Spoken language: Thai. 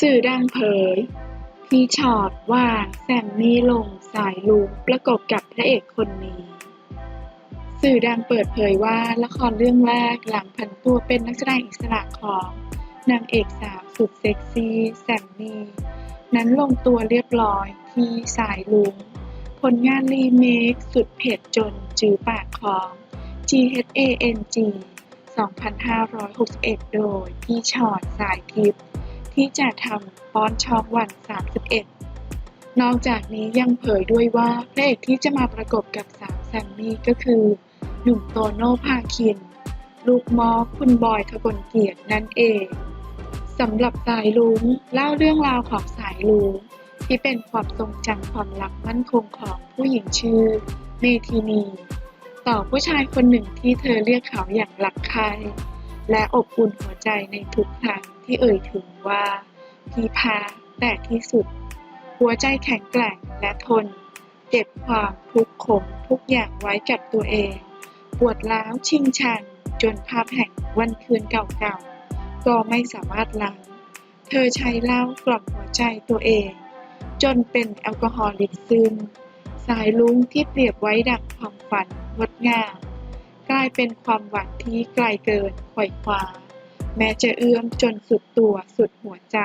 สื่อดังเผยพี่ชอตว่าแซมมี่ลงสายลุงประกบกับพระเอกคนนี้ สื่อดังเปิดเผยว่าละครเรื่องแรกหลังผันตัวเป็นนักแสดงอิสระของนางเอกสาวสุดเซ็กซี่แซมมี่นั้นลงตัวเรียบร้อยที่สายลุง ผลงานรีเมคสุดเผ็ดจนจือปากของ GHANG 2561 โดยพี่ชอตสายทิพย์ ที่จะทำป้อนช่องวัน 31 นอกจากนี้ยังเผยด้วยว่าพระเอกที่จะมาประกบกับสาวแซมมี่ก็คือ หนุ่มโตโน่ภาคิน ลูกมอคุณบอยทะกลเกียรตินั่นเองสำหรับสายลุงเล่าเรื่องราวของสายลุงที่เป็นความทรงจำความรักมั่นคงของผู้หญิงชื่อเมทินี ต่อผู้ชายคนหนึ่งที่เธอเรียกเขาอย่างรักใคร และอบอุ่นหัวใจในทุกครั้งที่เอ่ยถึงว่าพีพาแต่ที่สุด หัวใจแข็งแกร่งและทน เก็บความทุกข์ขมทุกอย่างไว้กับตัวเอง ปวดร้าวชิงชัน จนภาพแห่งวันคืนเก่าๆ ก็ไม่สามารถล้างเธอใช้เหล้ากล่อมหัวใจตัวเอง จนเป็นแอลกอฮอลิกซึมสายลุ้งที่เปรียบไว้ดังความฝันงดงาม กลายเป็นความหวังที่ไกลเกินไขว่คว้าแม้จะเอื้อมจนสุดตัวสุดหัวใจ